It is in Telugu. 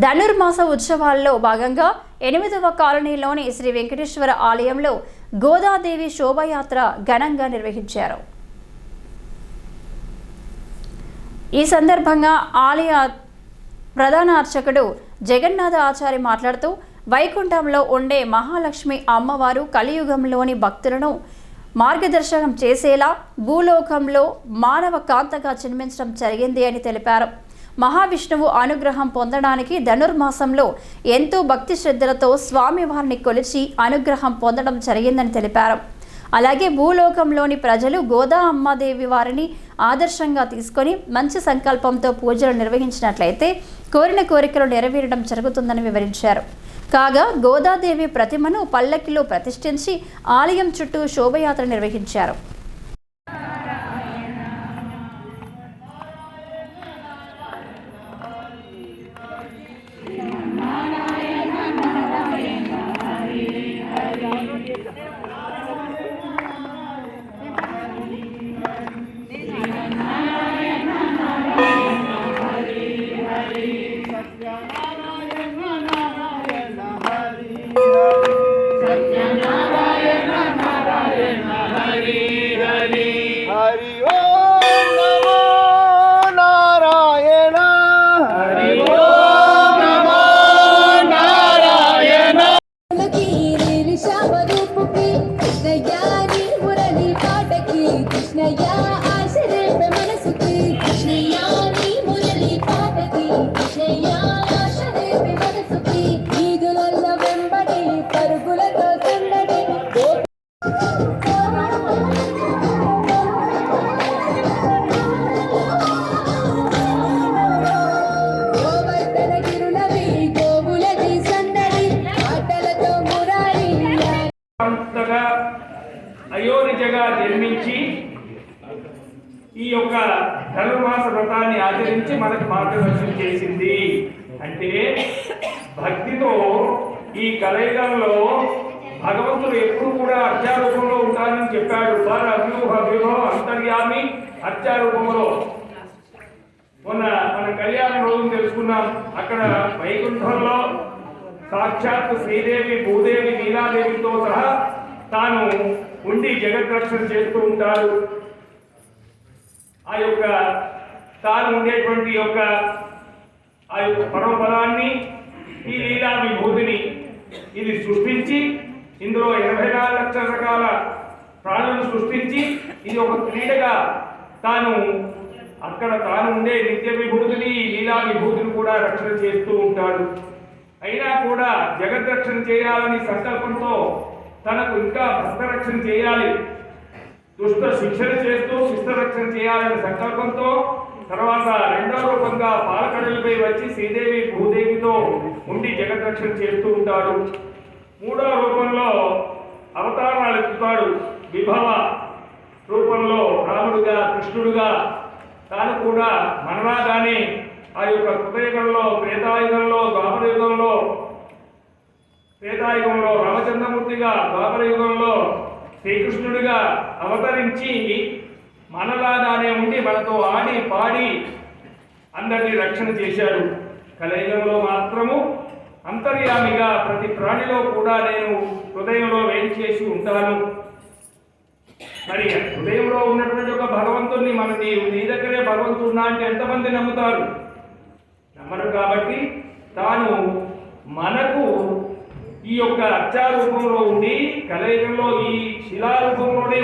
ధనుర్మాస ఉత్సవాల్లో భాగంగా ఎనిమిదవ కాలనీలోని శ్రీ వెంకటేశ్వర ఆలయంలో గోదాదేవి శోభయాత్ర ఘనంగా నిర్వహించారు. ఈ సందర్భంగా ఆలయ ప్రధాన అర్చకుడు జగన్నాథ ఆచారి మాట్లాడుతూ వైకుంఠంలో ఉండే మహాలక్ష్మి అమ్మవారు కలియుగంలోని భక్తులను మార్గదర్శనం చేసేలా భూలోకంలో మానవ కాంతగా జన్మించడం జరిగింది అని తెలిపారు. మహావిష్ణువు అనుగ్రహం పొందడానికి ధనుర్మాసంలో ఎంతో భక్తి శ్రద్ధలతో స్వామివారిని కొలిచి అనుగ్రహం పొందడం జరిగిందని తెలిపారు. అలాగే భూలోకంలోని ప్రజలు గోదా అమ్మాదేవి వారిని ఆదర్శంగా తీసుకొని మంచి సంకల్పంతో పూజలు నిర్వహించినట్లయితే కోరిన కోరికలు నెరవేరడం జరుగుతుందని వివరించారు. కాగా గోదాదేవి ప్రతిమను పల్లకిలో ప్రతిష్ఠించి ఆలయం చుట్టూ శోభయాత్ర నిర్వహించారు. అయోనిజగా జన్మించి ఈ యొక్క ధనుర్మాస వ్రతాన్ని ఆచరించి మనకు మార్గదర్శనం చేసింది. అంటే భక్తితో ఈ కలయికల్లో భగవంతుడు ఎప్పుడు కూడా అత్యారూపంలో ఉంటానని చెప్పాడు. పర వ్యూహ వ్యూహం అంతర్యామి అత్యారూపంలో. మొన్న మన కళ్యాణ రోజు తెలుసుకున్నాం. అక్కడ వైకుంఠంలో సాక్షాత్ శ్రీదేవి భూదేవి నీలాదేవితో సహా తాను ఉండి జగద్రక్షణ చేస్తూ ఉంటాడు. ఆ యొక్క తాను ఉండేటువంటి యొక్క ఆ యొక్క పరమపదాన్ని ఈ లీలా విభూతిని ఇది సృష్టించి ఇందులో ఎనభై నాలుగు లక్షల రకాల ప్రాణులను సృష్టించి ఇది ఒక క్రీడగా తాను అక్కడ తాను ఉండే నిత్య విభూతిని లీలా విభూతిని కూడా రక్షణ చేస్తూ ఉంటాడు. అయినా కూడా జగత్ రక్షణ చేయాలని సంకల్పంతో తనకు ఇంకా భక్తరక్షణ చేయాలి. దుష్ట శిక్షణ చేస్తూ శిష్టరక్షణ చేయాలనే సంకల్పంతో తర్వాత రెండవ రూపంగా పాలకడలపై వచ్చి శ్రీదేవి భూదేవితో ఉండి జగద్రక్షణ చేస్తూ ఉంటాడు. మూడవ రూపంలో అవతారాలు ఎత్తుతాడు విభవ రూపంలో రాముడుగా కృష్ణుడుగా. తాను కూడా మనరాగానే ఆ యొక్క కృతయుగంలో ప్రేతాయుగంలో ద్వాపరయుగంలో త్రేతాయుగంలో రామచంద్రమూర్తిగా ద్వాపరయుగంలో శ్రీకృష్ణుడిగా అవతరించి మనలాగానే ఉండి మనతో ఆడి పాడి అందరినీ రక్షణ చేశాడు. కలయుగంలో మాత్రము అంతర్యామిగా ప్రతి ప్రాణిలో కూడా నేను హృదయంలో వేయించేసి ఉంటాను. మరి హృదయంలో ఉన్నటువంటి ఒక భగవంతుణ్ణి మన నీ నీ దగ్గరే భగవంతున్నా అంటే ఎంతమంది నమ్ముతారు? నమ్మరు కాబట్టి తాను మనకు ఈ యొక్క అత్యారూపంలో ఉండి కలయుగంలో ఈ శిలారూపంలోనే